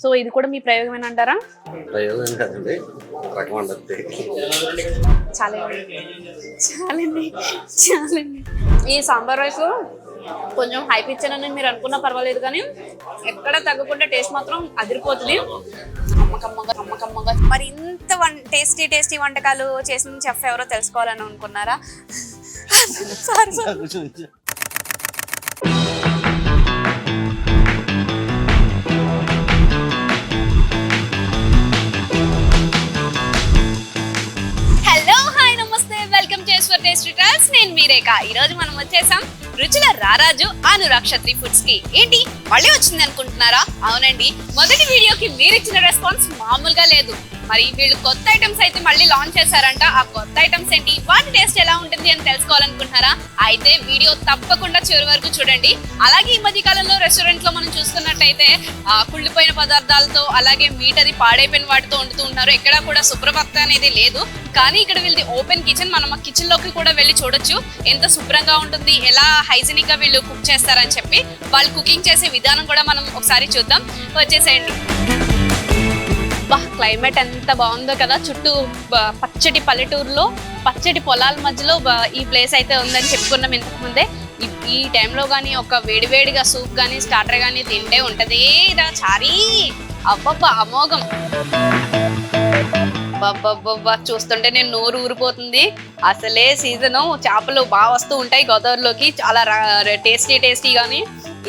So ఇది కూడా మీ ప్రయోగమేనా అంటారా? ప్రయోగం కదండి చాలండి. చాలండి. చాలండి. ఈ సాంబార్ రైస్ కొంచెం హైప్ ఇచ్చానని మీరు అనుకున్నా పర్వాలేదు కానీ ఎక్కడ తగ్గకుండా టేస్ట్ మాత్రం అదిరిపోతుంది. కమ్మకమ్మగా కమ్మకమ్మగా మరి ఇంత వన్ టేస్టీ టేస్టీ వంటకాలు చేసిన చెఫ్ ఎవరో తెలుసుకోవాలని అనుకున్నారా? సారీ టేస్టీ నేను మీరేక ఈ రోజు మనం వచ్చేసాం రుచుల రారాజు అనురాక్షత్రి ఫుడ్స్కి. ఏంటి? మళ్ళీ వచ్చింది అనుకుంటున్నారా? అవునండి. మొదటి వీడియోకి మీరు ఇచ్చిన రెస్పాన్స్ మామూలుగా లేదు. మరి వీళ్ళు కొత్త ఐటమ్స్ అయితే మళ్ళీ లాంచ్ చేశారంట. ఆ కొత్త ఐటమ్స్ ఏంటి? వాటి టేస్ట్ ఎలా ఉంటుంది అని తెలుసుకోవాలనుకుంటున్నారా? అయితే వీడియో తప్పకుండా చివరి వరకు చూడండి. అలాగే ఈ మధ్య కాలంలో రెస్టారెంట్లో మనం చూస్తున్నట్టయితే కుళ్ళిపోయిన పదార్థాలతో అలాగే మీట్ అది పాడైపోయిన వాటితో వండుతూ ఉంటారు ఎక్కడా కూడా శుభ్రభక్త అనేది లేదు. కానీ ఇక్కడ వీళ్ళది ఓపెన్ కిచెన్ మనం ఆ కిచెన్లోకి కూడా వెళ్ళి చూడొచ్చు. ఎంత శుభ్రంగా ఉంటుంది ఎలా హైజీనిక్గా వీళ్ళు కుక్ చేస్తారని చెప్పి. వాళ్ళు కుకింగ్ చేసే విధానం కూడా మనం ఒకసారి చూద్దాం. వచ్చేసేయండి. క్లైమేట్ ఎంత బాగుందో కదా. చుట్టూ పచ్చటి పల్లెటూరులో పచ్చటి పొలాల మధ్యలో ఈ ప్లేస్ అయితే ఉందని చెప్పుకున్నాం ఇంతకు ముందే ఈ- టైంలో కానీ ఒక వేడివేడిగా సూప్ కానీ స్టార్టర్ కానీ తింటే ఉంటుంది. రా చారీ. అబ్బబ్బా అమోఘం. అబ్బబ్బబ్బబ్బా చూస్తుంటే నేను నోరు ఊరిపోతుంది. అసలే సీజను చేపలు బాగా వస్తూ ఉంటాయి గోదావరిలోకి చాలా టేస్టీ టేస్టీ కానీ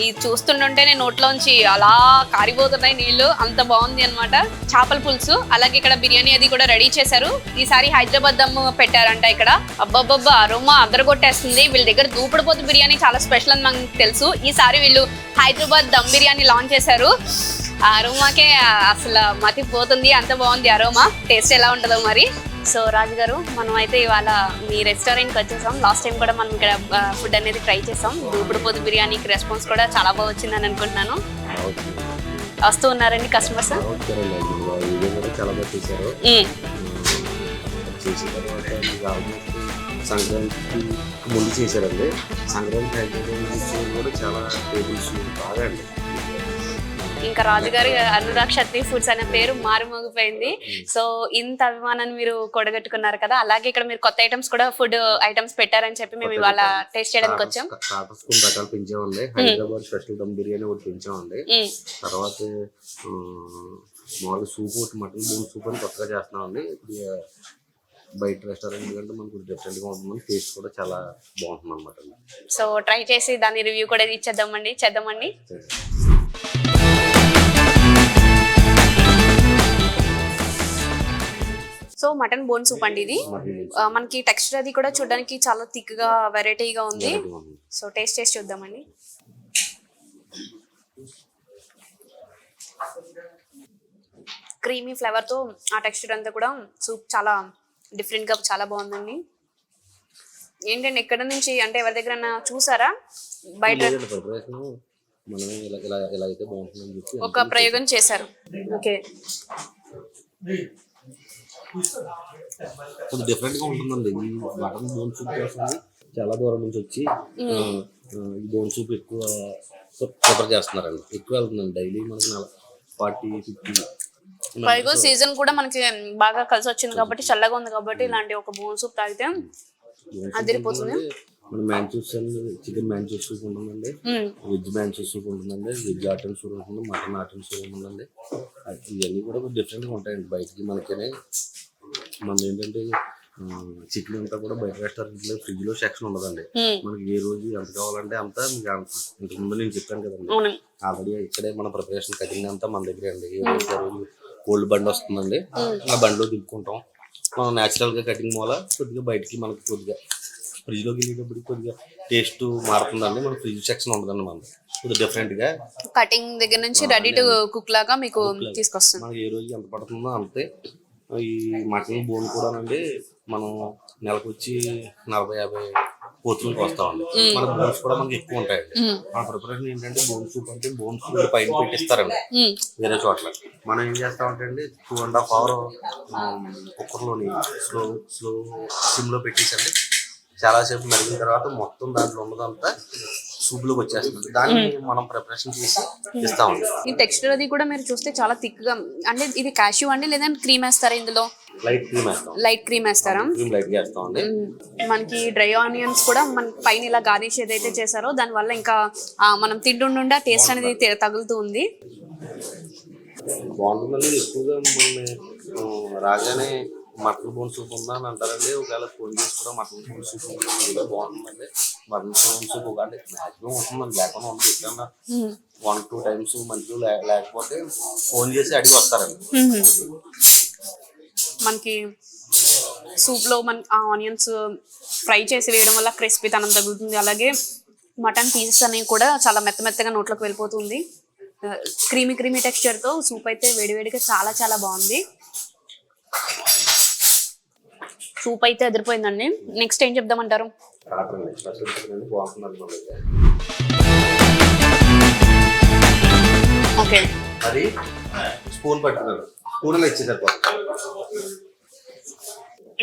ఈ చూస్తుంటుంటే నేను నోట్లోంచి అలా కారిపోతున్నాయి నీళ్ళు అంత బాగుంది అన్నమాట. చేపల పులుసు అలాగే ఇక్కడ బిర్యానీ అది కూడా రెడీ చేశారు. ఈసారి హైదరాబాద్ దమ్ పెట్టారంట ఇక్కడ. అబ్బబ్బబ్బా అరోమా అదరగొట్టేస్తుంది. వీళ్ళ దగ్గర దూపడిపోతు బిర్యానీ చాలా స్పెషల్ అని మనకు తెలుసు. ఈసారి వీళ్ళు హైదరాబాద్ దమ్ బిర్యానీ లాంచ్ చేశారు. అరోమాకే అసలు మతి పోతుంది. అంత బాగుంది అరోమా. టేస్ట్ ఎలా ఉంటుందో మరి. సో రాజు గారు మనం అయితే ఇవాళ మీ రెస్టారెంట్కి వచ్చేసాం. లాస్ట్ టైం కూడా మనం ఇక్కడ ఫుడ్ అనేది ట్రై చేసాం. దూపుడు పోతు బిర్యానీకి రెస్పాన్స్ కూడా చాలా బాగా వచ్చిందని అనుకుంటున్నాను. వస్తూ ఉన్నారండి కస్టమర్స్. సంక్రాంతికి ముందు చేశారండి. సంక్రాంతి కూడా చాలా టేబుల్స్ బాగా అండి. ఇంకా రాజుగారి అనురాగ్ క్షత్రి ఫుడ్స్ అనే పేరు మారుమోగిపోయింది. సో ఇంత అభిమానాన్ని మీరు కొడగట్టుకున్నారు కదా అలాగే ఇక్కడ మీరు కొత్త ఐటమ్స్ కూడా ఫుడ్ ఐటమ్స్ పెట్టారని చెప్పి మేము ఇవాళ టేస్ట్ చేయడానికి వచ్చాం. స్టార్టర్స్ కొన్ని రకాలు పెంచామండి. హైదరాబాద్ స్పెషల్ దమ్ బిర్యానీ ఒకటి పెంచామండి. మ్మ్. తర్వాత మామూలుగా సూప్ ఒకటి మటన్ బోన్ సూప్ అని కొత్తగా చేస్తున్నామండి. ఇప్పుడు ఇక బయట రెస్టారెంట్ కంటే మనకు డిఫరెంట్గా ఉంటుంది టేస్ట్ కూడా చాలా బాగుంటుంది అనమాట సో ట్రై చేసి దాని రివ్యూ కూడా ఇచ్చేద్దామండి. చేద్దామండి. సో మటన్ బోన్ సూప్ అండి ఇది. మనకి టెక్స్చర్ అది కూడా చూడడానికి చాలా థిక్గా వెరైటీగా ఉంది. సో టేస్ట్ చేసి చూద్దామండి. క్రీమీ ఫ్లేవర్తో ఆ టెక్స్చర్ అంతా కూడా సూప్ చాలా డిఫరెంట్గా చాలా బాగుందండి. ఏంటండి ఎక్కడ నుంచి అంటే ఎవరి దగ్గర చూసారా? బయట ఒక ప్రయోగం చేశారు. ఓకే. కొంచెం డిఫరెంట్గా ఉంటుందండి. ఈ మటన్ బోన్ సూప్ కోసం చాలా దూరం నుంచి వచ్చి ఈ బోన్ సూప్ ఎక్కువ ప్రిపేర్ చేస్తున్నారండి. ఎక్కువ వెళ్తుందండి. డైలీ మనకి ఫార్టీ ఫిఫ్టీ పైగా సీజన్ కూడా మనకి బాగా కలిసి వచ్చింది కాబట్టి చల్లగా ఉంది కాబట్టి ఇలాంటి ఒక బోన్ సూప్ తాగితే అదిరిపోతుంది. మన మ్యాంచూస్ చికెన్ మ్యాంచూస్ సూప్ ఉంటుందండి. వెజ్ మ్యాంచూస్ సూప్ ఉంటుందండి. వెజ్ ఆటన్ సూప్ ఉంటుంది మటన్ ఆటన్ సూప్ ఉంటుందండి. ఇవన్నీ కూడా డిఫరెంట్గా ఉంటాయండి. బయటికి మనకనే మన ఏంటంటే చికెన్ అంతా కూడా బయట రెస్టారెంట్లో ఫ్రిడ్జ్లో సెక్షన్ ఉండదండి. మనకి ఏ రోజు ఎంత కావాలంటే అంత మీకు అంత ఇంతకు ముందు నేను చెప్పాను కదండి. ఆల్రెడీ ఇక్కడే మన ప్రిపరేషన్ కటింగ్ అంతా మన దగ్గరే అండి. ఏ రోజు రోజు కోల్డ్ బండి వస్తుందండి. ఆ బండిలో దింపుకుంటాం. మనం న్యాచురల్గా కటింగ్ మూల కొద్దిగా బయటికి మనకి కొద్దిగా ఫ్రిడ్జ్లోకి వెళ్ళేటప్పటికి కొద్దిగా టేస్ట్ మారుతుందండి. మన ఫ్రిడ్జ్ సెక్షన్ ఉండదండి మనకి కొద్దిగా డిఫరెంట్గా కటింగ్ దగ్గర నుంచి రెడీ టు కుక్ లాగా మీకు తీసుకొస్తుంది. మనకి ఏ రోజు ఎంత పడుతుందో అంతే. ఈ మటన్ బోన్ కూడానండి మనం నెలకు వచ్చి నలభై యాభై పోతులకు వస్తామండి. మన బోన్స్ కూడా మనకి ఎక్కువ ఉంటాయండి. మ్మ్. మన ప్రిపరేషన్ ఏంటంటే బోన్ సూప్ అంటే బోన్ సూప్ పైన పెట్టిస్తారండి. వేరే చోట్ల. మనం ఏం చేస్తామంటే అండి టూ అండ్ హాఫ్ అవర్ కుక్కర్లోని స్లో స్లో సిమ్లో పెట్టేసండి. చాలాసేపు మరిగిన తర్వాత మొత్తం దాంట్లో ఉన్నదంతా సూప్లోకి వచ్చేస్తుంది. దాన్ని మనం ప్రిపరేషన్ చేసి ఇస్తామండి ఈ టెక్స్చర్ అది కూడా మీరు చూస్తే చాలా థిక్గా అంటే ఇది క్యాష్యూ అండి లేదంటే క్రీమ్ వేస్తారా ఇందులో? లైట్ క్రీమ్ వేస్తాం. లైట్ క్రీమ్ వేస్తారా? క్రీమ్ లైట్గా వేస్తామండి మ్మ్. మనకి డ్రై ఆనియన్స్ కూడా మన పైన ఇలా గార్నిష్ ఏదైతే చేశారో దాని వల్ల ఇంకా మనం తింటుండా టేస్ట్ అనేది తగులుతూ ఉంది. బాగుంటుందండి ఎక్కువగా ఆ, రాగానే మటన్ బోన్ సూప్ ఉందా అని అంటారండి ఒకవేళ ఫోన్ చేసి కూడా మటన్ బోన్ సూప్ ఉంటుంది బాగుంటుందండి. మటన్ బోన్ సూప్ ఒక అంటే మాక్సిమం ఉంటుందండి లేకుండా ఉంటుంది ఎప్పుడన్నా మ్మ్. వన్ టూ టైమ్స్ మంచిగా లే- లేకపోతే ఫోన్ చేసి అడిగి వస్తారండి. మనకి సూప్లో మన ఆనియన్స్ ఫ్రై చేసి వేయడం వల్ల క్రిస్పీ తనం తగులుతుంది. అలాగే మటన్ పీసెస్ అనేవి కూడా చాలా మెత్త మెత్తగా నోట్లోకి వెళ్ళిపోతుంది. క్రీమీ క్రీమీ టెక్స్చర్తో సూప్ అయితే వేడివేడిగా చాలా చాలా బాగుంది. సూప్ అయితే ఎదిరిపోయిందండి. నెక్స్ట్ ఏం చెప్దామంటారు? ఓకే. అది స్పూన్ పట్టుకున్నారు స్పూన్ అలా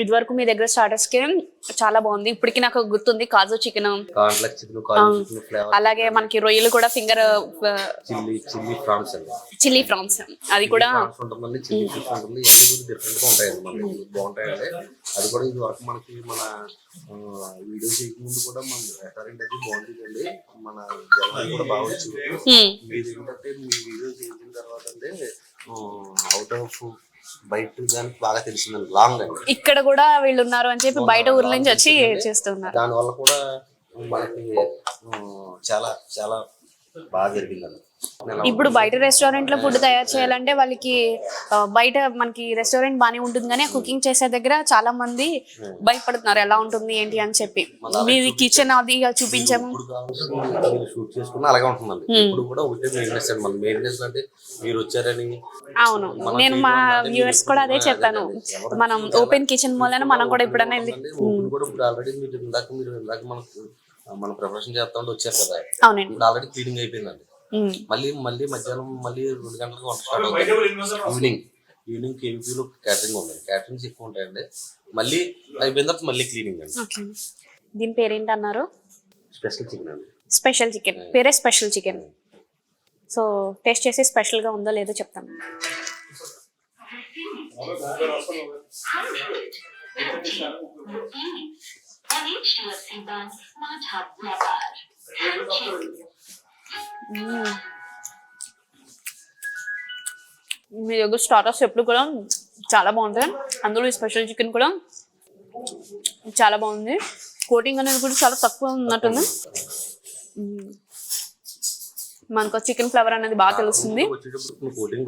ఇదివరకు మీ దగ్గర స్టార్టర్స్కి చాలా బాగుంది. ఇప్పటికి నాకు గుర్తుంది కాజు చికెన్. అలాగే మనకి రొయ్యలు కూడా ఫింగర్ చిల్లీ చిల్లీ ప్రాన్స్ అది కూడా అది కూడా ఇది వరకు మనకి. మన వీడియో చేయకముందు కూడా మన రెస్టారెంట్ బాగుంటుందండి మన జనాలు కూడా బాగా వచ్చింది ఏంటంటే మీ వీడియో చేసిన తర్వాత అంటే అవుట్ ఆఫ్ బయట దానికి బాగా తెలిసిందండి లాంగ్ అండి. ఇక్కడ కూడా వీళ్ళు ఉన్నారు అని చెప్పి బయట ఊర్ల నుంచి వచ్చి చేస్తున్నారు. దానివల్ల కూడా మనకి చాలా చాలా బాగా జరిగిందండి. ఇప్పుడు బయట రెస్టారెంట్లో ఫుడ్ తయారు చేయాలంటే వాళ్ళకి బయట మనకి రెస్టారెంట్ బానే ఉంటుంది కానీ కుకింగ్ చేసే దగ్గర చాలా మంది భయపడుతున్నారు ఎలా ఉంటుంది ఏంటి అని చెప్పి. మీది కిచెన్ అది చూపించాము. ఇప్పుడు కావాల్సిన మీరు షూట్ చేసుకున్న అలాగే ఉంటుందండి. ఇప్పుడు కూడా ఒకటే మెయింటెనెన్స్ అండి. మన మెయింటెనెన్స్ అంటే మీరు వచ్చారని అవును. నేను మా వ్యూవర్స్ కూడా అదే చెప్పాను. మనం ఓపెన్ కిచెన్ మూలన మనం కూడా ఎప్పుడైనా వెళ్ళి అంటే ఇప్పుడు కూడా ఇప్పుడు ఆల్రెడీ మీరు ఇందాక మీరు ఇందాక మనకు మన ప్రిపరేషన్ చేస్తా ఉంటే వచ్చారు కదా. అవునండి. ఇప్పుడు ఆల్రెడీ క్లీనింగ్ అయిపోయిందండి. మళ్ళీ మళ్ళీ మధ్యాహ్నం మళ్ళీ రెండు గంటలకు వంట స్టార్ట్ ఈవినింగ్ ఈవినింగ్ కేవీపీలో క్యాటరింగ్ ఉంది క్యాటరింగ్స్ ఎక్కువ ఉంటాయండి. మళ్ళీ అయిపోయిన తర్వాత మళ్ళీ క్లీనింగ్ అండి. ఓకే. దీని పేరేంటి అన్నారు స్పెషల్ చికెన్ అండి స్పెషల్ చికెన్ పేరే స్పెషల్ చికెన్ సో టేస్ట్ చేసి స్పెషల్గా ఉందో లేదో చెప్తాను మ్మ్. మీ దగ్గర స్టార్టర్స్ ఎప్పుడు కూడా చాలా బాగుంటాయి. అందులో ఈ స్పెషల్ చికెన్ కూడా చాలా బాగుంది. కోటింగ్ అనేది కూడా చాలా తక్కువ ఉన్నట్టుంది. మనకు చికెన్ ఫ్లేవర్ అనేది బాగా తెలుస్తుంది.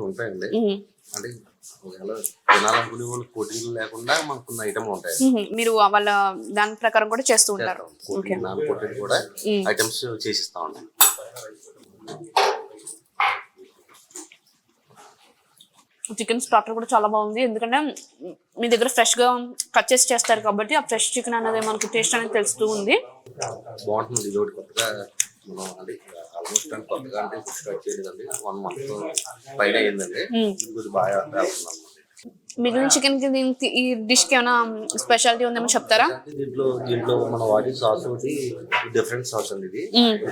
ఉంటాయండి. అంటే తినాలనుకునే వాళ్ళు కోటింగ్ లేకుండా ఐటమ్ ఉంటాయి. మీరు వాళ్ళ దాని ప్రకారం కూడా చేస్తూ ఉంటారు. కోటింగ్ నాన్ కోటింగ్ కూడా ఐటమ్స్ చేసిస్తా ఉంటాం. చికెన్ స్టార్టర్ కూడా చాలా బాగుంది. ఎందుకంటే మీ దగ్గర ఫ్రెష్గా కట్ చేసి చేస్తారు కాబట్టి ఆ ఫ్రెష్ చికెన్ అనేది మనకి టేస్ట్ అనేది తెలుస్తూ ఉంది. బాగుంటుంది ఇది ఒకటి కొత్తగా మనం అంటే ఆల్మోస్ట్ అంటే కొత్తగా అంటే ఇప్పుడు స్టార్ట్ చేయలేదండి వన్ మంత్ పైన అయిందండి ఇది కొద్దిగా బాగా వెళ్తుంది మిగిలిన చికెన్కి దీనికి ఈ డిష్కి ఏమైనా స్పెషాలిటీ ఉందేమో చెప్తారా? దీంట్లో దీంట్లో మనం వాడే సాస్ ఒకటి డిఫరెంట్ సాస్ అండి ఇది.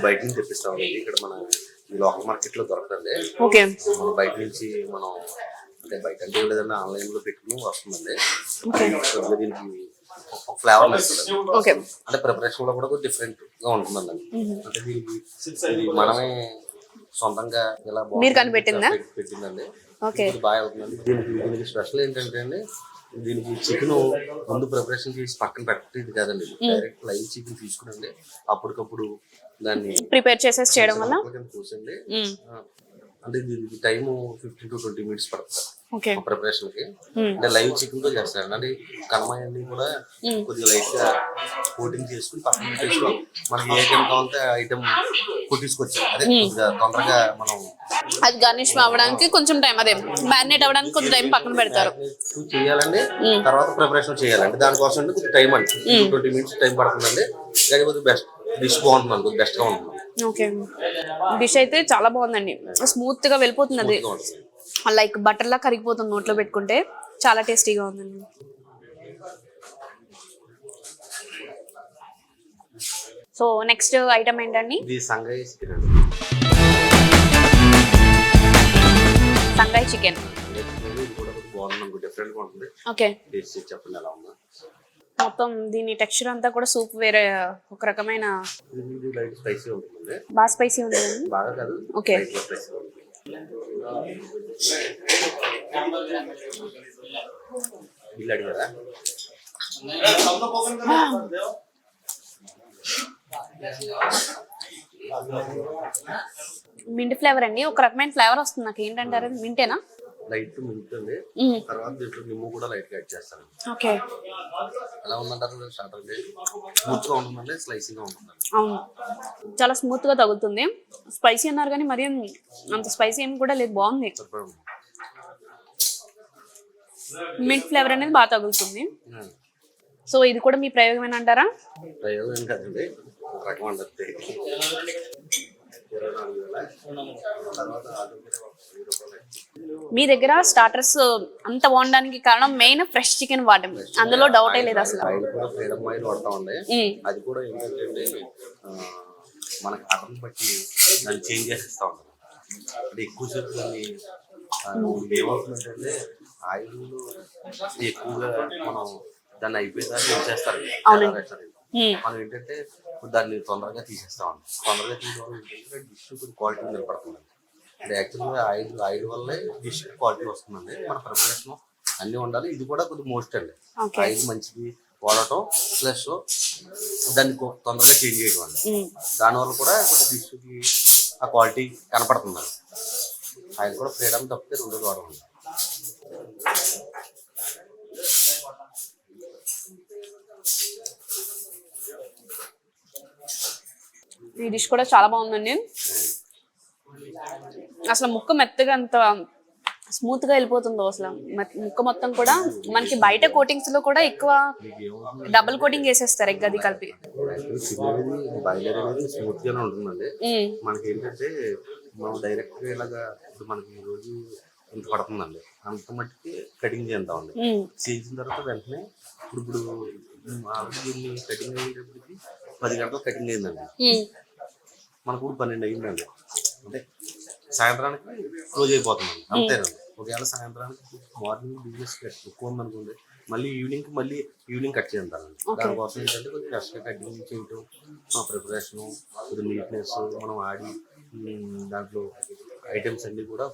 బయట నుంచి తెప్పిస్తాం ఇది ఇక్కడ మన లోకల్ మార్కెట్లో దొరకదండి. ఓకే. మనం బయట నుంచి మనం అంటే బయట అంటే లేదన్నా ఆన్లైన్లో పెట్టుకుని వస్తుందండి. దీనికి ఫ్లేవర్ ఓకే. అంటే ప్రిపరేషన్లో కూడా డిఫరెంట్గా ఉంటుందండి. అంటే దీనికి మనమే సొంతంగా ఇలా మీరు కనిపెట్టిందా? పెట్టి- పెట్టిందండి. ఓకే బాగా అవుతుందండి దీనికి దీనికి స్పెషల్ ఏంటంటే అండి దీనికి చికెన్ ముందు ప్రిపరేషన్ చేసి పక్కన పెట్టేది కాదండి. డైరెక్ట్ లైవ్ చికెన్ తీసుకునండి అప్పటికప్పుడు దాన్ని ప్రిపేర్ చేసేసి చేయడం వల్ల? మ్మ్. ఆ, అంటే దీనికి time fifteen to twenty minutes పడుతుంది. ప్రిపరేషన్కి. మ్మ్. అంటే లైవ్ చికెన్తో చేస్తారండి. అంటే అన్ని కూడా కొద్దిగా లైట్గా కోటింగ్ చేసుకుని పక్కన పెట్టేసుకో మనకి ఏ ఐటమ్ కావాలంటే ఐటమ్ కొట్టించుకొచ్చాం అదే కొద్దిగా తొందరగా మనం అది గార్నిష్ అవ్వడానికి కొంచెం టైం అదే మ్యారినేట్ అవ్వడానికి కొంచెం టైం పక్కన పెడతారు. చేయాలండి. తర్వాత ప్రిపరేషన్ చేయాలండి. దానికోసం కొద్దిగా టైం అండి. ట్వంటీ మినిట్స్ టైం పడుతుందండి. కానీ బెస్ట్ డిష్ బాగుంటుంది కొద్దిగా బెస్ట్గా ఉంటుంది. ఓకే డిష్ అయితే చాలా బాగుందండి. స్మూత్గా వెళ్ళిపోతుంది అది. లైక్ బటర్ లా కరిగిపోతుంది నోట్లో పెట్టుకుంటే చాలా టేస్టీగా ఉందండి. సో నెక్స్ట్ ఐటమ్ ఏంటండి? సంగాయి చికెన్ ఓకే. మొత్తం దీని టెక్స్చర్ అంతా కూడా సూప్ వేరే ఒక రకమైన బాగా స్పైసీ ఉంటుంది బాగా ఇల్లు అడిగారా? మింట్ ఫ్లేవర్ అండి. ఒక రకమైన ఫ్లేవర్ వస్తుంది నాకు. ఏంటంటారు మింటేనా? లైట్ మింటుంది తర్వాత దీంట్లో నిమ్ము కూడా లైట్గా యాడ్ చేస్తాను. ఓకే. ఎలా ఉందంటారు స్టార్టర్ స్మూత్గా ఉంటుందండి స్లైసీ గా ఉంటుందండి? అవును. చాలా స్మూత్గా తగులుతుంది. స్పైసీ అన్నారు కానీ మరి అంత స్పైసీ ఏమి కూడా లేదు బాగుంది. మింట్ ఫ్లేవర్ అనేది బాగా తగులుతుంది. సో ఇది కూడా మీ ప్రయోగం ప్రయోజనం ఏం కాదండి రకం మీ దగ్గర స్టార్టర్స్ అంత బాగుండడానికి కారణం మెయిన్ ఫ్రెష్ చికెన్ వాడడం. అందులో డౌటే లేదు అసలు. ఆయిల్ కూడా ఫ్రీడమ్ ఆయిల్ వాడతా ఉండే. మ్మ్. అది కూడా ఏంటంటే అండి, ఆ, మనకి అర్థం బట్టి దాన్ని చేంజ్ చేసేస్తా ఉంటాం అంటే ఎక్కువసేపు దాన్ని ఆ, ఏమవుతుందంటే ఆయిల్ ఎక్కువగా మనం దాన్ని. రెస్టారెంట్ మ్మ్. మనం ఏంటంటే దాన్ని తొందరగా తీసేస్తాం తొందరగా తీయడం ఏంటంటే డిష్ కొంచెం క్వాలిటీ నిలబడుతుంది అంటే యాక్చువల్గా ఆయిల్ ఆయిల్ వల్లే డిష్ క్వాలిటీ వస్తుందండి. మన ప్రిపరేషన్ అన్నీ ఉండాలి. ఇది కూడా కొద్దిగా మోస్ట్ అండి. ఆయిల్ మంచిది వాడటం ప్లస్ దాన్ని తొందరగా చేంజ్ చేయడం అండి. మ్మ్. దానివల్ల కూడా కొద్ది డిష్కి ఆ క్వాలిటీ కనపడుతుంది. ఆయిల్ కూడా ఫ్రీడమ్ తప్పితే రెండు వాడడం ఈ డిష్ కూడా చాలా బాగుందండి. అసలు ముక్క మెత్తగా అంత స్మూత్గా వెళ్ళిపోతుందో అసలు. ముక్క మొత్తం కూడా మనకి బయట కోటింగ్స్లో కూడా ఎక్కువ డబుల్ కోటింగ్ వేసేస్తారు ఎగ్ అది కలిపి. స్మూత్ గానే ఉంటుందండి. మ్మ్. మనకి ఏంటంటే మనం డైరెక్ట్గా ఇలాగా ఇప్పుడు మనకి ఈ రోజు ఇంత పడుతుందండి. అంత మట్టికి కటింగ్ చేద్దామండి. చేసిన తర్వాత వెంటనే ఇప్పుడు ఇప్పుడు దీన్ని కటింగ్ అయ్యేటప్పటికి పది గంటలు కటింగ్ అయిందండి. మనకు పన్నెండు అయిందండి అంటే సాయంత్రానికి క్లోజ్ అయిపోతుందండి అంతేనండి. ఒకవేళ సాయంత్రానికి మార్నింగ్ బిజినెస్ ఎక్కువ ఉందనుకోండి మళ్ళీ ఈవినింగ్ మళ్ళీ ఈవినింగ్ కట్ చేద్దామండి. దానికోసం ఏంటంటే కొంచెం ఎక్స్ట్రా కటింగ్ చేయటం మా ప్రిపరేషను కొద్దిగా నీట్నెస్ మనం ఆడి దాంట్లో ఐటమ్స్ అన్ని కూడా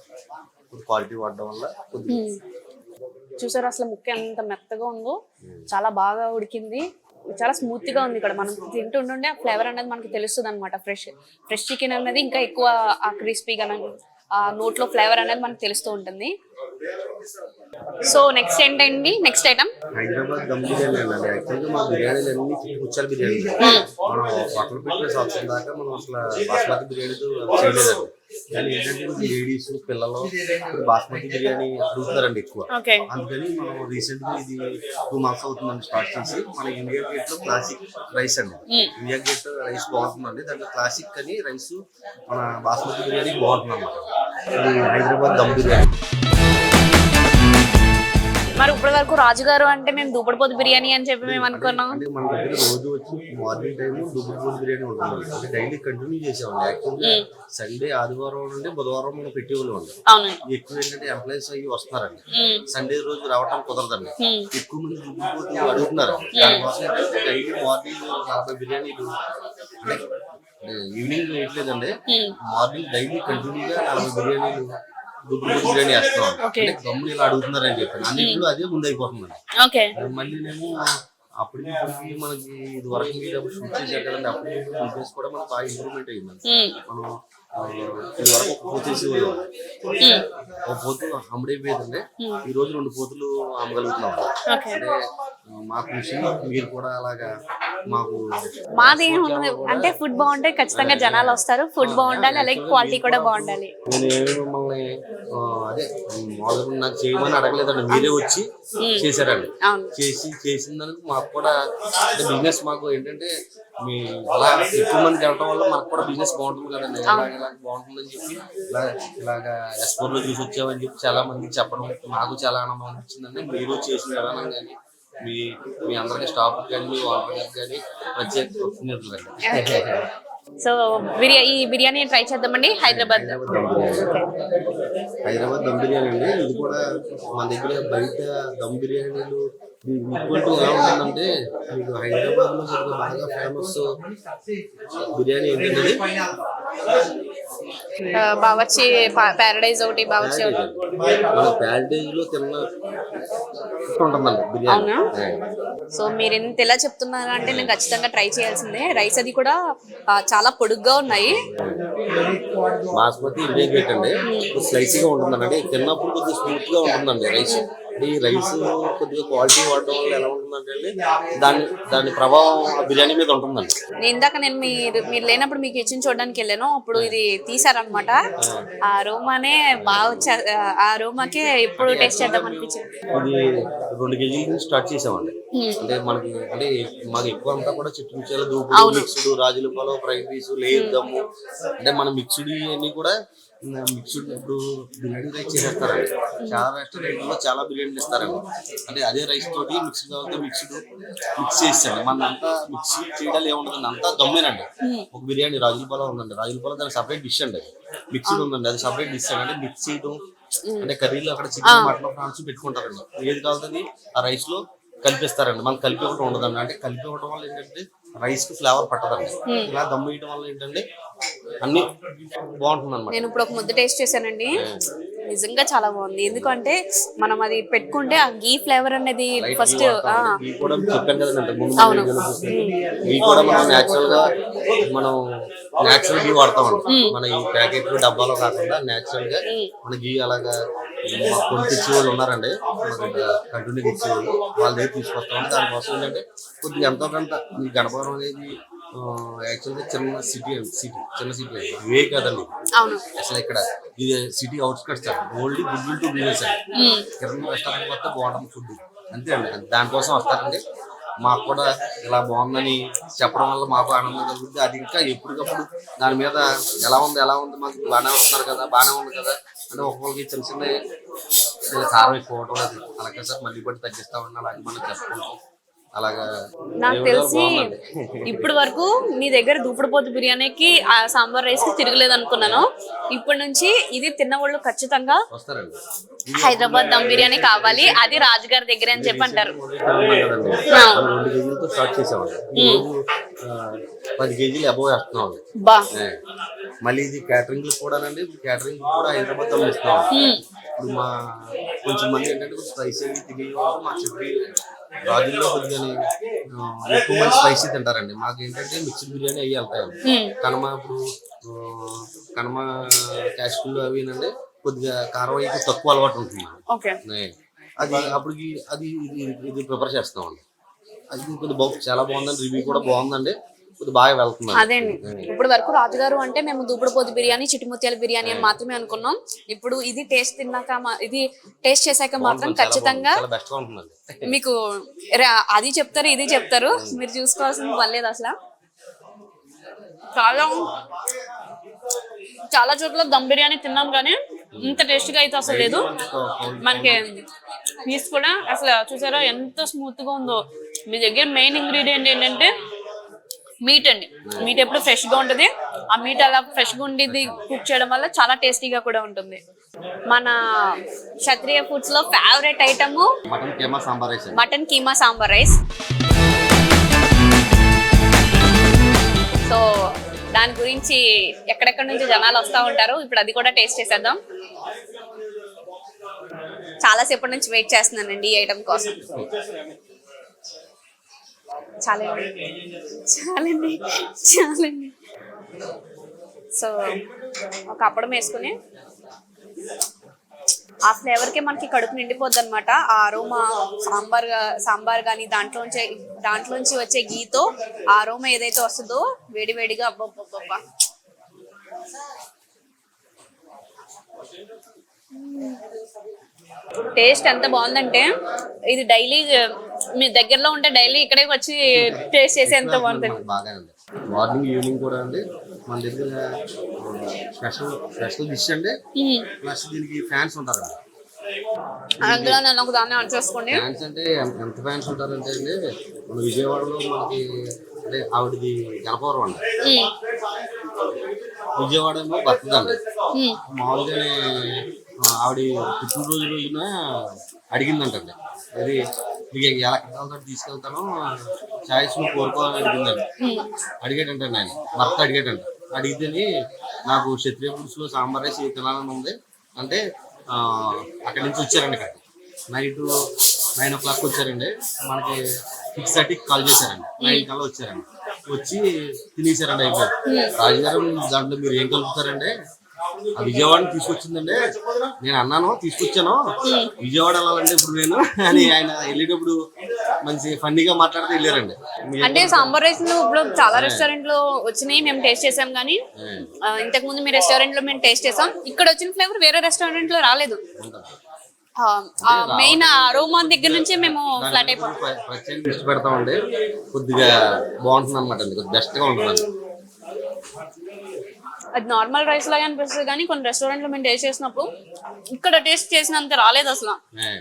కొద్ది క్వాలిటీ వాడడం వల్ల కొద్దిగా చూసారా అసలు ముక్క ఎంత మెత్తగా ఉందో? చాలా బాగా ఉడికింది. చాలా స్మూత్గా ఉంది ఇక్కడ. మనం తింటుండే ఆ ఫ్లేవర్ అనేది మనకి తెలుస్తుంది అనమాట ఫ్రెష్. ఫ్రెష్ చికెన్ అనేది ఇంకా ఎక్కువ ఆ క్రిస్పీగా ఆ నోట్లో ఫ్లేవర్ అనేది మనకు తెలుస్తూ ఉంటుంది. సో నెక్స్ట్ ఏంటండి? Next item? హైదరాబాద్ దమ్ బిర్యానీ అండి. యాక్చువల్గా మా బిర్యానీలు అన్ని ముచ్చాల బిర్యానీ. మనం హోటల్ పెట్టిన సంవత్సరం దాకా మనం అసలు బాస్మతి బిర్యానీతో చేయలేదండి. కానీ ఏంటంటే లేడీస్ పిల్లలు బాస్మతి బిర్యానీ అడుగుతారండి ఎక్కువ. అందుకని మనం రీసెంట్గా ఇది టూ మంత్స్ అవుతుందండి స్టార్ట్ చేసి మన ఇండియా గేట్లో క్లాసిక్ రైస్ అండి. ఇండియా గేట్ రైస్ బాగుంటుందండి. దాంట్లో క్లాసిక్ అని రైస్ మన బాస్మతి బిర్యానీ బాగుంటుంది అన్నమాట ఇది హైదరాబాద్ దమ్ బిర్యానీ. మరి ఇప్పటి వరకు రాజుగారు అంటే మేము దూపడిపోతు బిర్యానీ అని చెప్పి మేము అనుకున్నాం. అంటే మన దగ్గర రోజు వచ్చి మార్నింగ్ టైం దుబ్బుడు పూల బిర్యానీ ఉంటుంది. అంటే డైలీ కంటిన్యూ చేసేవాళ్ళు. యాక్చువల్గా సండే ఆదివారం నుండి బుధవారం మనం పెట్టేవాళ్ళు అండి అవునండి. ఎక్కువ ఏంటంటే ఎంప్లాయీస్ అయ్యి వస్తున్నారండి. మ్మ్. సండే రోజు రావటం కుదరదండి. ఎక్కువ మంది దుబ్బుడు అడుగుతున్నారు. దానికోసం ఏంటంటే డైలీ మార్నింగ్ నలభై బిర్యానీలు ఈవినింగ్ వేయట్లేదండి. మార్నింగ్ డైలీ కంటిన్యూగా నలభై బిర్యానీలు బిర్యానీ వేస్తున్నాం. అంటే ఇలా అడుగుతున్నారని చెప్పి అన్నింటిలో అదే ముందు అయిపోతుందండి మళ్ళీ నేను అప్పటికి మనకి ఇది వరకు షూట్ చేశారు కదండి అప్పుడు బిజినెస్ కూడా మనకు బాగా ఇంప్రూవ్మెంట్ అయ్యిందండి మ్మ్. మనం ఇది వరకు ఒక పోతు వేసేవాళ్ళం. ఒక పోతు అమ్ముడైపోయేదండి ఈ రోజు రెండు పోతులు అమ్మగలుగుతున్నాం. అంటే మా కృషి మీరు కూడా అలాగా మాకు మాది అంటే ఫుడ్ బాగుంటే ఖచ్చితంగా జనాలు వస్తారు. ఫుడ్ బాగుండాలి అలాగే క్వాలిటీ కూడా బాగుండాలి. నేను ఏమి మిమ్మల్ని అదే మామూలుగా నాకు చేయమని అడగలేదండి. మీరే వచ్చి చేశారండి. చేసి చేసిన దానికి మాకు కూడా బిజినెస్ మాకు ఏంటంటే మీ అలా ఎక్కువ మంది వెళ్ళడం వల్ల మాకు కూడా బిజినెస్ బాగుంటుంది కదండి ఇలాగ ఇలాగ బాగుంటుందని చెప్పి ఇలా ఇలాగా ఎక్స్పోర్ట్లో చూసి వచ్చామని చెప్పి చాలా మందికి చెప్పడం నాకు చాలా ఆనందం అనిపించిందండి. మీరు చేసిన విధానం కానీ మీ మీ అందరికి స్టాఫ్ కానీ మీ కానీ ప్రత్యేక సో బిర్యానీ ఈ బిర్యానీ ట్రై చేద్దామండి హైదరాబాద్. హైదరాబాద్ దమ్ బిర్యానీ అండి. ఇది కూడా మన దగ్గర బయట దమ్ బిర్యానీలు ఈక్వల్ టు ఎలా ఉంటుందంటే మీకు హైదరాబాద్లో బాగా ఫేమస్ బిర్యానీ ఏంటంటే ప్యారడైజ్ ఒకటి ఒకటి. మన ప్యారడైజ్లో తిన్న ఉంటుందండి బిర్యానీ. అవునా? సో మీరు ఎంత ఎలా చెప్తున్నారు అంటే నేను ఖచ్చితంగా ట్రై చేయాల్సిందే. రైస్ అది కూడా చాలా పొడుగ్గా ఉన్నాయి. బాస్మతి ఇండియా గేట్ అండి స్లైసీగా ఉంటుందండి తిన్నప్పుడు కొద్దిగా స్మూత్గా ఉంటుందండి రైస్. ఈ రైస్ కొద్దిగా క్వాలిటీ వాడడం వల్ల ఎలా ఉంటుందంటే అండి దాని దాని ప్రభావం బిర్యానీ మీద ఉంటుందండి. నేను ఇందాక నేను మీరు మీరు లేనప్పుడు మీకు కిచెన్ చూడడానికి వెళ్ళాను అప్పుడు ఇది తీసారనమాట ఆ. రోమానే బాగా వచ్చా ఆ రోమాకే ఎప్పుడు టేస్ట్ చేద్దాం అనిపించింది. ఇది రెండు కేజీల నుంచి స్టార్ట్ చేసామండి. అంటే మనకి అంటే మాకు ఎక్కువ అంతా కూడా చిట్టుమిచ్చాల దూపులు మిక్స్డ్ రాజుల పొలం ఫ్రైడ్ రైస్ లేయర్ దమ్ము అంటే మన మిక్స్డ్ అన్ని కూడా మిక్స్డ్ ఇప్పుడు బిర్యానీ రైస్ చేసేస్తారండి. చాలా రెస్టారెంట్లో చాలా బిర్యానీలు ఇస్తారండి. అంటే అదే రైస్ తోటి మిక్స్డ్ కావాలంటే మిక్స్డ్ మిక్స్ చేస్తాను మన అంతా మిక్స్ చేయడాలు ఏముంటుంది అంతా దమ్మేనండి. ఒక బిర్యానీ రాజుల పొలం ఉందండి. రాజుల పొలం దానికి సపరేట్ డిష్ అండి మిక్స్డ్ ఉందండి. అది సపరేట్ డిష్ అంటే మిక్స్ చేయడం అంటే కర్రీలో అక్కడ చికెన్ మటన్ ఫ్రాన్స్ పెట్టుకుంటారండి. ఏది కావాలని ఆ రైస్లో కలిపిస్తారండి. మనం కలిపి ఒకటి ఉండదండి. అంటే కలిపి ఇవ్వడం వల్ల ఏంటంటే రైస్కి ఫ్లేవర్ పట్టదండి. ఇలా దమ్ము వేయడం వల్ల ఏంటంటే అన్ని బాగుంటుంది అనమాట నేను ఇప్పుడు ఒక ముద్ద టేస్ట్ చేశానండి. నిజంగా చాలా బాగుంది. ఎందుకంటే మనం అది పెట్టుకుంటే ఆ గీ ఫ్లేవర్ అనేది ఫస్ట్ కూడా చెప్పాను కదండి కూడా మనం నేచురల్గా మనం నేచురల్ గీ వాడతామండి. మన ఈ ప్యాకెట్ డబ్బాలో కాకుండా నేచురల్గా మన గీ అలాగా కొన్ని తెచ్చే వాళ్ళు ఉన్నారండి. కంటిన్యూగా ఇచ్చేవాళ్ళు వాళ్ళ దగ్గర తీసుకొస్తామండి దానికోసం ఏంటంటే కొద్దిగా ఎంతో కొంత ఈ గణపవరం అనేది యాక్చువల్గా చిన్న సిటీ సిటీ చిన్న సిటీ ఇవే కదండి. అసలు ఇక్కడ ఇది city outskirts only good to business అండి కిరణ్ రెస్టారెంట్ వస్తే బాగుంటుంది ఫుడ్ అంతే అండి. దానికోసం వస్తారండి. మాకు కూడా ఇలా బాగుందని చెప్పడం వల్ల మాకు ఆనందం కలుగుతుంది అది ఇంకా ఎప్పటికప్పుడు దాని మీద ఎలా ఉంది ఎలా ఉంది మాకు బాగానే వస్తున్నారు కదా బాగానే ఉంది కదా. అంటే ఒక్కొక్కరికి చిన్న చిన్న కారం ఎక్కువ అవడం అది అలాగే సార్ మళ్ళీ కూడా తగ్గిస్తామని అలాగే మనం చెప్పుకుంటాం అలాగా నాకు తెలిసి. ఇప్పటి వరకు మీ దగ్గర దూపడిపోతు బిర్యానీకి ఆ సాంబార్ రైస్కి తిరగలేదు అనుకున్నాను ఇప్పటి నుంచి ఇది తిన్న వాళ్ళు ఖచ్చితంగా వస్తారండి. హైదరాబాద్ దమ్ బిర్యానీ కావాలి. అది రాజుగారి దగ్గర అని చెప్పి అంటారు. పది కేజీలు అబోవ్ వేస్తున్నాం బా. మళ్ళీ ఇది క్యాటరింగ్ కూడానండి క్యాటరింగ్ కూడా హైదరాబాద్ ఇస్తున్నాం ఇప్పుడు మా కొంచెం మంది ఏంటంటే కొంచెం స్పైసీ మా చెప్పి రాజుల్లో కొద్దిగా ఎక్కువ మంది స్పైసీ తింటారండి. మాకు ఏంటంటే మిక్స్డ్ బిర్యానీ అయ్యి వెళ్తాయండి కనుమ ఇప్పుడు కనుమ క్యాస్టులు అవి ఏంటంటే కొద్దిగా కారం అయితే తక్కువ అలవాటు ఉంటుంది. అది అప్పటికి అది ఇది ఇది ప్రిపేర్ చేస్తామండి. అది కొద్దిగా చాలా బాగుందండి. రివ్యూ కూడా బాగుందండి. బాగా వెళ్తుంది అదే అండి. ఇప్పుడు వరకు రాజుగారు అంటే మేము దూపడిపోతు బిర్యానీ చిటిముత్యాల బిర్యానీ అని మాత్రమే అనుకున్నాం. ఇప్పుడు ఇది టేస్ట్ తిన్నాక ఇది టేస్ట్ చేశాక మాత్రం ఖచ్చితంగా చాలా బెస్ట్గా ఉంటుందండి. మీకు అది చెప్తారు ఇది చెప్తారు. మీరు చూసుకోవాల్సిన పని లేదు అసలు. చాలా చాలా చోట్ల దమ్ బిర్యానీ తిన్నాం కానీ ఇంత టేస్ట్గా అయితే అసలు లేదు. మనకి పీస్ కూడా అసలు చూసారా ఎంత స్మూత్గా ఉందో. మీ దగ్గర మెయిన్ ఇంగ్రీడియంట్ ఏంటంటే మీట్ అండి. మీట్ ఎప్పుడు ఫ్రెష్గా ఉంటుంది. ఆ మీట్ అలా ఫ్రెష్గా ఉండేది కుక్ చేయడం వల్ల చాలా టేస్టీగా కూడా ఉంటుంది. మన Kshatriya ఫుడ్స్లో favourite item mutton keema sambar rice అండి. Mutton keema sambar rice. So దాని గురించి ఎక్కడెక్కడ నుంచి జనాలు వస్తూ ఉంటారు ఇప్పుడు అది కూడా టేస్ట్ చేసేద్దాం. చాలా సేపటి నుంచి వెయిట్ చేస్తున్నానండి ఈ ఐటమ్ కోసం. చాలండి చాలండి చాలండి. సో ఒక అప్పడం వేసుకుని ఆ ఫ్లేవర్కి మనకి కడుపు నిండిపోద్ది అనమాట ఆ అరోమా సాంబార్ సాంబార్ కానీ దాంట్లోంచి దాంట్లోంచి వచ్చే గీతో ఆ అరోమా ఏదైతే వస్తుందో వేడి వేడిగా అబ్బబ్బబ్బబ్బా. టేస్ట్ ఎంత బాగుందంటే ఇది డైలీ మీ దగ్గరలో ఉంటే డైలీ ఇక్కడే వచ్చి టేస్ట్ చేసి ఎంత బాగుంటుంది? మనకు బాగానే ఉంది. మార్నింగ్ ఈవినింగ్ కూడా అండి. మన దగ్గర స్పెషల్ స్పెషల్ డిష్ అండి. ప్లస్ దీనికి ఫ్యాన్స్ ఉంటారండి. అందులో నన్ను ఒక దాన్ని ఆన్ చేసుకోండి. ఫ్యాన్స్ అంటే ఎంత- ఫ్యాన్స్ ఉంటారంటే అండి మన విజయవాడలో మనకి అంటే ఆవిడది గణపవరం అండి. విజయవాడ ఏమో బతుందండి మామూలుగానే ఆవిడ పుట్టినరోజు రోజున అడిగిందంటండి. అది మీకు ఎలా తీసుకెళ్తాను చాయిస్ నువ్వు కోరుకోవాలని అడిగిందండి ఉమ్. అడిగాడంట ఆయన భర్త అడిగాడంట. అడిగితేని నాకు క్షత్రియ పురుషులు సాంబార్ రైస్ తినాలని ఉంది. అంటే అక్కడి నుంచి వచ్చారండి ఇక్కడ నైట్ నైన్ ఓ క్లాక్ వచ్చారండి. మనకి సిక్స్ థర్టీకి కాల్ చేశారండి నైన్ కల్లా వచ్చారండి వచ్చి తినేసారండి అయిపోయి రాజుగారు దాంట్లో మీరు ఏం కలుపుతారండి విజయవాడని తీసుకొచ్చిందండి. నేను అన్నాను తీసుకొచ్చాను. విజయవాడ వెళ్ళాలండి ఇప్పుడు నేను. అని ఆయన వెళ్ళేటప్పుడు మంచి ఫన్నీగా మాట్లాడితే వెళ్ళారండి. అంటే సాంబార్ రైస్ ఇప్పుడు చాలా రెస్టారెంట్లో వచ్చినాయి మేము టేస్ట్ చేసాం కానీ ఆ, ఇంతకు ముందు మీ రెస్టారెంట్లో మేము టేస్ట్ చేసాం. ఇక్కడ వచ్చిన ఫ్లేవర్ వేరే రెస్టారెంట్లో రాలేదు. మెయిన్ అరోమా దగ్గర నుంచి మేము ఫ్లాట్ అయిపోయాం. ప్ర- ప్రత్యేక దృష్టి పెడతామండి. కొద్దిగా బాగుంటుంది అనమాట కొద్దిగా బెస్ట్గా ఉంటుంది అది నార్మల్ రైస్ లాగా అనిపిస్తుంది కానీ కొన్ని రెస్టారెంట్లో మేము టేస్ట్ చేసినప్పుడు ఇక్కడ టేస్ట్ చేసినంత రాలేదు అసలు.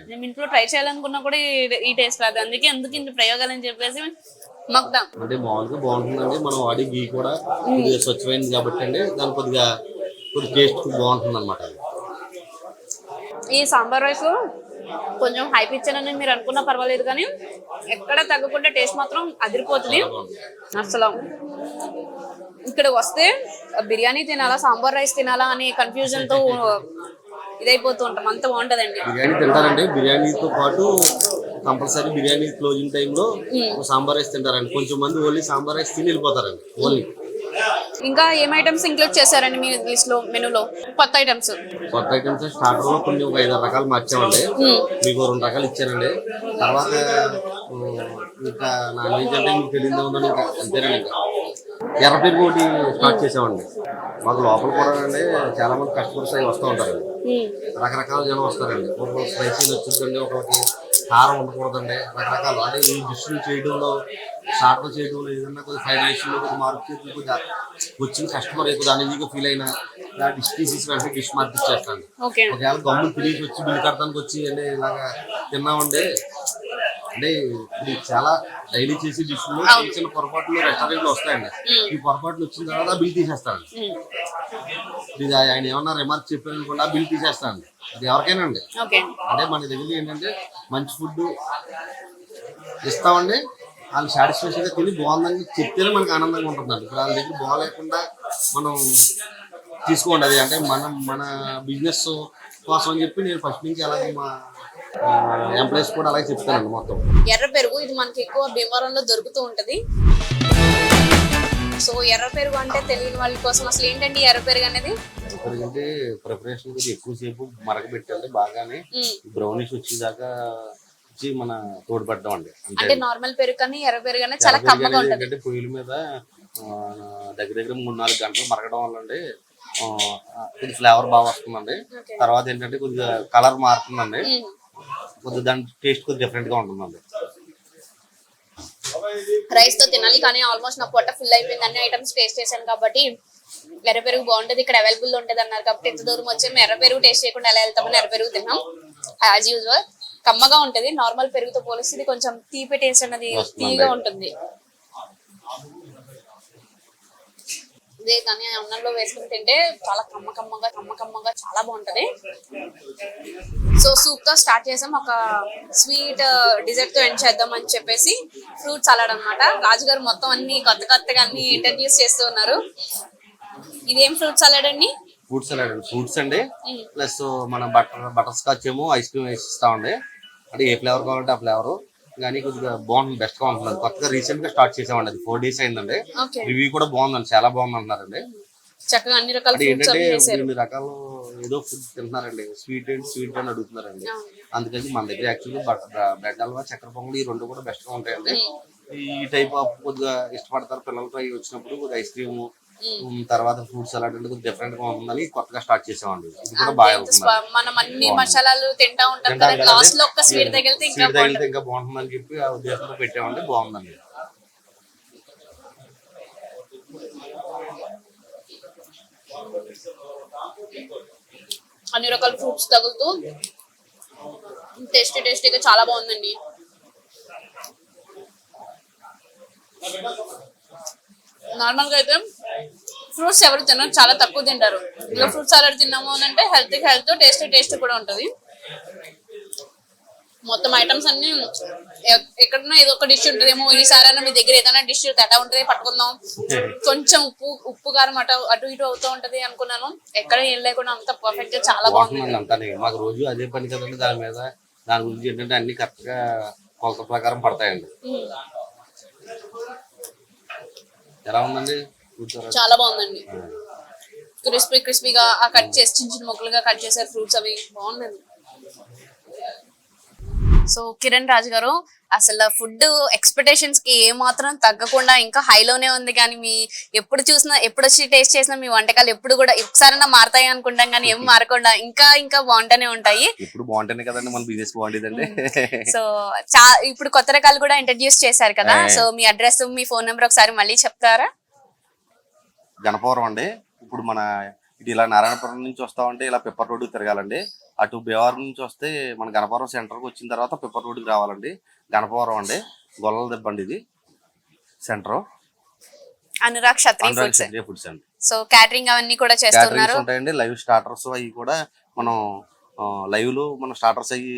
మేము ఇంట్లో ట్రై చేయాలనుకున్నా కూడా ఈ- టేస్ట్ రాదు. అందుకే ఎందుకు ఇన్ని ప్రయోగాలు అని చెప్పేసి మగ్దాం అంటే మామూలుగా బాగుంటుందండి. మనం వాడే గీ కూడా కొద్దిగా స్వచ్ఛమైనది కాబట్టి అండి. దాని కొద్దిగా కొద్దిగా టేస్ట్ బాగుంటుంది అనమాట ఈ సాంబార్ రైస్ కొంచెం హైప్ ఇచ్చానని మీరు అనుకున్నా పర్వాలేదు కానీ ఎక్కడ తగ్గకుండా టేస్ట్ మాత్రం అదిరిపోతుంది. అసలు ఇక్కడ వస్తే బిర్యానీ తినాలా సాంబార్ రైస్ తినాలా అనే కన్ఫ్యూజన్తో ఇదైపోతూ ఉంటాం. అంత బాగుంటదండి. బిర్యానీ తింటారండి. బిర్యానీతో పాటు కంపల్సరీ బిర్యానీ క్లోజింగ్ టైంలో సాంబార్ రైస్ తింటారండి. కొంచెం మంది ఓన్లీ సాంబార్ రైస్ తిని వెళ్ళిపోతారండి. ఓన్లీ. ఇంకా ఏం ఐటమ్స్ ఇంక్లూడ్ చేశారండి మీ లిస్ట్లో మెనూలో కొత్త ఐటమ్స్ కొత్త ఐటమ్స్ స్టార్టర్లో కొన్ని ఒక ఐదు రకాలు మార్చామండి. మీకు రెండు రకాలు ఇచ్చానండి. తర్వాత ఇంకా నాన్ వెజ్ అంటే మీకు తెలియదు ఉందని అంతేనండి ఇంకా. ఎర్ర పెరుగు ఒకటి స్టార్ట్ చేసామండి. మాకు లోపల కూడా అండి చాలా మంది కస్టమర్స్ అవి వస్తూ ఉంటారండి. రకరకాల జనం వస్తారండి. ఒక్కొక్క స్పైసీ నచ్చుతుందండి ఒకరికి కారం ఉండకూడదండి. రకరకాలు అంటే ఈ డిష్లు చేయడంలో స్టార్టర్ చేయడంలో ఏదన్నా కొద్దిగా రైస్లో కొద్దిగా మార్పు చేసి కొద్దిగా వచ్చిన కస్టమర్ కొద్దిగా అనేదిగా ఫీల్ అయినా ఇలా డిష్ తీసేసి వెంటనే డిష్ మార్పిచ్చేస్తాను ఓకే. ఒకవేళ గమ్ములు తిరిగి వచ్చి బిల్లు కడతానికి వచ్చి అంటే ఇలాగా తిన్నామండి అంటే చాలా డైలీ చేసే డిష్లు చిన్న చిన్న పొరపాట్లు రెస్టారెంట్లు వస్తాయండి. ఈ పొరపాట్లు వచ్చిన తర్వాత బిల్ తీసేస్తాను ఇది ఆయన ఏమన్నా రిమార్క్ చెప్పారు అనుకోండి ఆ బిల్ తీసేస్తాను అది ఎవరికైనా అండి అంటే మన దగ్గర ఏంటంటే మంచి ఫుడ్ ఇస్తామండి. వాళ్ళు సాటిస్ఫాక్షన్గా తిని బాగుందని చెప్తేనే మనకు ఆనందంగా ఉంటుందండి. ఇప్పుడు వాళ్ళ దగ్గర బాగాలేకుండా మనం తీసుకోండి. అది అంటే మనం మన బిజినెస్ కోసం అని చెప్పి నేను ఫస్ట్ నుంచి అలాగే మా ఎంప్లాయీస్ కూడా అలాగే చెప్తానండి మొత్తం. ఎర్ర పెరుగు ఇది మనకి ఎక్కువ భీమవరంలో దొరుకుతూ ఉంటది. సో ఎర్ర పెరుగు అంటే తెలియని వాళ్ళ కోసం అసలు ఏంటండి ఎర్ర పెరుగు అనేది? ఎందుకంటే ప్రిపరేషన్ కొద్దిగా ఎక్కువసేపు మరగబెట్టండి బాగానే. బ్రౌనిష్ వచ్చేదాకా వచ్చి మన తోడుపడ్డాం అండి అంటే నార్మల్ పెరుగు కానీ ఎర్ర పెరుగు అనేది చాలా కమ్మగా ఉంటది. ఏంటంటే పొయ్యిల మీద దగ్గర దగ్గర మూడు నాలుగు గంటలు మరగడం వల్ల అండి కొద్దిగా ఫ్లేవర్ బాగా వస్తుందండి. తర్వాత ఏంటంటే కొద్దిగా కలర్ మారుతుందండి. కొద్దిగా దాని టేస్ట్ కొద్దిగా డిఫరెంట్గా ఉంటుందండి రైస్తో తినాలి కానీ ఆల్మోస్ట్ నా పొట్ట ఫుల్ అయిపోయింది. అన్ని ఐటమ్స్ టేస్ట్ చేశాను కాబట్టి ఎర్ర పెరుగు బాగుంటది. ఇక్కడ అవైలబుల్ ఉంటది అన్నారు కాబట్టి ఎంత దూరం వచ్చి ఎర్ర పెరుగు టేస్ట్ చేయకుండా ఎలా వెళ్తామని ఎర్ర పెరుగు తిన్నాం. యాజ్ యూజువల్ కమ్మగా ఉంటది. నార్మల్ పెరుగుతో పోలిస్తే కొంచెం తీపి టేస్ట్ అన్నది. తీగా ఉంటుంది. ఇదే కానీ అన్నంలో వేసుకుని తింటే చాలా కమ్మ కమ్మగా కమ్మ కమ్మగా చాలా బాగుంటది. సో సూప్తో స్టార్ట్ చేసాం. ఒక స్వీట్ డిజర్ట్తో ఎండ్ చేద్దాం అని చెప్పేసి ఫ్రూట్ సలాడ్ అన్నమాట. రాజుగారు మొత్తం అన్ని కొత్త కొత్తగా అన్ని ఇంట్రడ్యూస్ చేస్తూ ఉన్నారు. ఇదేం ఫ్రూట్ సలాడ్ అండి? ఫ్రూట్స్ అండి. ఫ్రూట్స్ అండి. ప్లస్ మన బటర్ బటర్ స్కాచ్ ఏమో ఐస్ క్రీమ్ వేసి ఇస్తామండి అంటే ఏ ఫ్లేవర్ కావాలంటే ఆ ఫ్లేవర్. కానీ కొద్దిగా బాగుంటుంది బెస్ట్గా ఉంటుంది కొత్తగా రీసెంట్గా స్టార్ట్ చేసామండి అది. ఫోర్ డేస్ అయిందండి. రివ్యూ కూడా బాగుందండి. చాలా బాగుంది అంటున్నారండి చక్కగా అన్ని రకాల ఏంటంటే రెండు రకాలు ఏదో ఫుడ్ తింటున్నారండి. స్వీట్ అండ్ స్వీట్ అని అడుగుతున్నారండి. అందుకని మన దగ్గర యాక్చువల్లీ బ్రెడ్ హల్వా చక్కెర పొంగల్ ఈ రెండు కూడా బెస్ట్గా ఉంటాయండి. ఈ టైప్ ఆఫ్ కొద్దిగా ఇష్టపడతారు పిల్లలతో వచ్చినప్పుడు కొద్దిగా ఐస్ క్రీమ్ తర్వాత ఫ్రూట్ సలాడ్ అంటే డిఫరెంట్గా ఉంటుందని కొత్తగా స్టార్ట్ చేసామండి. ఇది కూడా బాగా మనం అన్ని మసాలాలు తింటా ఉంటాం కదా లాస్ట్లో ఒక్క స్వీట్ తగిలితే ఇంకా తగిలితే ఇంకా బాగుంటుందని చెప్పి ఆ ఉద్దేశంతో పెట్టామండి బాగుందండి. అన్ని రకాల ఫ్రూట్స్ తగులుతూ టేస్టీ టేస్టీగా చాలా బాగుందండి. నార్మల్గా అయితే ఫ్రూట్స్ ఎవరు తినరు చాలా తక్కువ తింటారు. ఇలా ఫ్రూట్ సాలడ్ తిన్నాము అని అంటే హెల్త్ హెల్త్ టేస్ట్ టేస్ట్ కూడా ఉంటది. మొత్తం ఐటమ్స్ అన్ని ఎక్కడన్నా ఏదో ఒక డిష్ ఉంటుందేమో ఈసారి మీ దగ్గర ఏదైనా డిష్ తేడా ఉంటుంది పట్టుకుందాం. కొంచెం ఉప్పు ఉప్పు కారం అటు అటు ఇటు అవుతూ ఉంటది అనుకున్నాను. ఎక్కడ ఏం లేకుండా అంత పర్ఫెక్ట్గా చాలా బాగుంది. మాకు రోజు అదే పని కదండి దాని మీద. దాని గురించి ఏంటంటే అన్ని కరెక్ట్గా కొలత ప్రకారం పడతాయండి. ఎలా ఉందండి? చాలా బాగుందండి. క్రిస్పీ క్రిస్పీగా ఆ కట్ చేసి చిన్న చిన్న ముక్కలుగా కట్ చేశారు ఫ్రూట్స్ అవి. బాగుందండి. సో కిరణ్ రాజు గారు అసలు ఫుడ్ ఎక్స్పెక్టేషన్స్కి ఏ మాత్రం తగ్గకుండా ఇంకా హైలోనే ఉంది కానీ మీ ఎప్పుడు చూసినా ఎప్పుడు వచ్చి టేస్ట్ చేసినా మీ వంటకాలు ఎప్పుడు కూడా ఒకసారైనా మారతాయి అనుకుంటాం కానీ ఏం మారకుండా ఇంకా ఇంకా బాగుంటూనే ఉంటాయి. ఇప్పుడు బాగుంటేనే కదండి మన బిజినెస్ బాగుండేదండి. సో ఇప్పుడు కొత్త రకాలు కూడా ఇంట్రడ్యూస్ చేశారు కదా. సో మీ అడ్రస్ మీ ఫోన్ నెంబర్ ఒకసారి మళ్ళీ చెప్తారా? గణపవరం అండి. ఇప్పుడు మన ఇటు ఇలా నారాయణపురం నుంచి వస్తామంటే ఇలా పిప్పర్ రోడ్డుకి తిరగాలండి. అటు భీమవరం నుంచి వస్తే మన గణపవరం సెంటర్కి వచ్చిన తర్వాత పిప్పర్ రోడ్డుకి రావాలండి. గణపవరం అండి. గొల్లల దెబ్బండి ఇది. సెంటర్. అనురాగ్ ఫుడ్స్. అండి. సో క్యాటరింగ్ అవన్నీ కూడా చేస్తున్నారు. ఉంటాయండి. లైవ్ స్టార్టర్స్ అవి కూడా మనం లైవ్లో మన స్టార్టర్స్ అయ్యి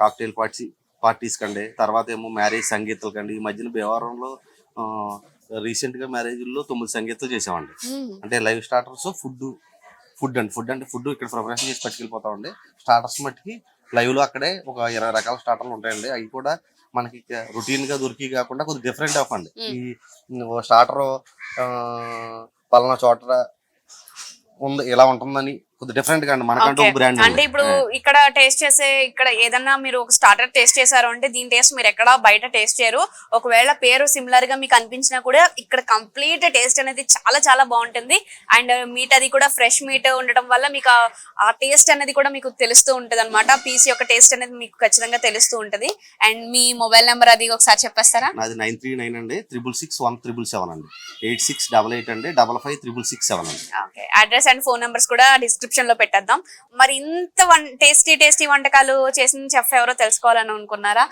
కాక్టైల్ పార్టీ పార్టీస్ కండి తర్వాత ఏమో మ్యారేజ్ సంగీతాలు కండి ఈ మధ్యన భీమవరంలో రీసెంట్గా మ్యారేజ్లో తొమ్మిది సంగీతాలు చేసామండి. అంటే లైవ్ స్టార్టర్స్ ఫుడ్ ఫుడ్ అండి ఫుడ్ అంటే ఫుడ్ ఇక్కడ ప్రిపరేషన్ చేసి పట్టుకెళ్ళిపోతామండి స్టార్టర్స్ మట్టుకి లైవ్లో అక్కడే ఒక ఇరవై రకాల స్టార్టర్లు ఉంటాయండి. అవి కూడా మనకి రొటీన్గా దొరికి కాకుండా కొద్దిగా డిఫరెంట్ ఆఫ్ అండి. ఈ స్టార్టర్ పలానా చోట ఉంది ఇలా ఉంటుందని కొద్దిగా డిఫరెంట్గా మనకంటూ బ్రాండ్ అంటే ఇప్పుడు ఇక్కడ టేస్ట్ చేసే ఇక్కడ ఏదన్నా మీరు ఒక స్టార్టర్ టేస్ట్ చేశారు అంటే దీని టేస్ట్ మీరు ఎక్కడ బయట టేస్ట్ చేయరు. ఒకవేళ పేరు సిమిలర్గా మీకు అనిపించినా కూడా ఇక్కడ కంప్లీట్ టేస్ట్ అనేది చాలా చాలా బాగుంటుంది. అండ్ మీట్ అది కూడా ఫ్రెష్ మీట్ ఉండడం వల్ల మీకు ఆ- టేస్ట్ అనేది కూడా మీకు తెలుస్తూ ఉంటది అనమాట పీస్ యొక్క టేస్ట్ అనేది మీకు ఖచ్చితంగా తెలుస్తూ ఉంటది. అండ్ మీ మొబైల్ నెంబర్ అది ఒకసారి చెప్పేస్తారా? నాది నైన్ త్రీ నైన్ అండి. Triple six one triple seven అండి. ఎయిట్ సిక్స్ డబల్ ఎయిట్ అండి. Double five triple six seven అండి. Okay. Address and phone numbers కూడా డిస్క్రిప్షన్ లో పెట్టేద్దాం. మరి ఇంత వన్ టేస్టీ టేస్టీ వంటకాలు చేసిన చెఫ్ ఎవరో తెలుసుకోవాలని అనుకున్నారా?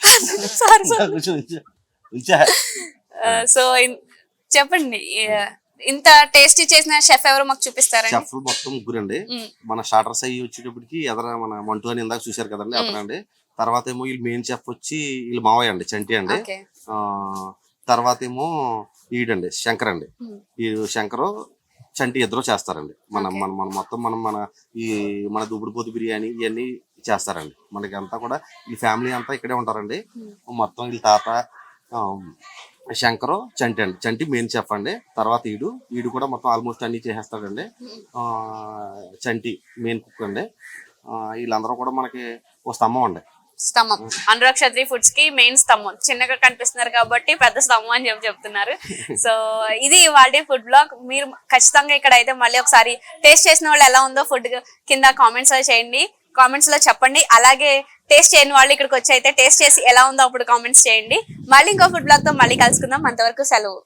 సో చెప్పండి. ఇంత టేస్టీ చేసిన షెఫ్ ఎవరో మాకు చూపిస్తారండి? చెఫ్లు మొత్తం ముగ్గురు అండి మ్మ్. మన స్టార్టర్స్ అయ్యి వచ్చేటప్పటికి ఎదర మన మంటు అని ఇందాక చూశారు కదండి అతనండి. తర్వాత ఏమో వీళ్ళు మెయిన్ చెఫ్ వచ్చి వీళ్ళు మావయ్య అండి చంటి అండి. తర్వాత ఏమో ఈడండి శంకర్ అండి. ఈ శంకరు చంటి ఇద్దరు చేస్తారండి. మన మన మన మొత్తం మనం మన ఈ మన దుబ్బుడుపోతు బిర్యానీ ఇవన్నీ చేస్తారండి. మనకి అంతా కూడా ఈ ఫ్యామిలీ అంతా ఇక్కడే ఉంటారండి. మొత్తం వీళ్ళ తాత శంకరు చంటి అండి. చంటి మెయిన్ చెఫ్ అండి. తర్వాత ఈడు. ఈడు కూడా మొత్తం ఆల్మోస్ట్ అన్ని చేసేస్తాడండి. ఆ, చంటి మెయిన్ కుక్ అండి. వీళ్ళందరూ కూడా మనకి ఓ స్తంభం అండి. స్తంభం అనురాగ్ క్షత్రి ఫుడ్స్కి మెయిన్ స్తంభం చిన్నగా కనిపిస్తున్నారు కాబట్టి పెద్ద స్తంభం అని చెప్పి చెప్తున్నారు. సో ఇది వాళ్ళ ఫుడ్ బ్లాగ్ మీరు ఖచ్చితంగా ఇక్కడ అయితే మళ్ళీ ఒకసారి టేస్ట్ చేసిన వాళ్ళు ఎలా ఉందో ఫుడ్ కింద కామెంట్స్ చేయండి. కామెంట్స్లో చెప్పండి. అలాగే టేస్ట్ చేయని వాళ్ళు ఇక్కడికి వచ్చి అయితే టేస్ట్ చేసి ఎలా ఉందో అప్పుడు కామెంట్స్ చేయండి. మళ్ళీ ఇంకో ఫుడ్ బ్లాగ్తో మళ్ళీ కలుసుకుందాం. అంతవరకు సెలవు.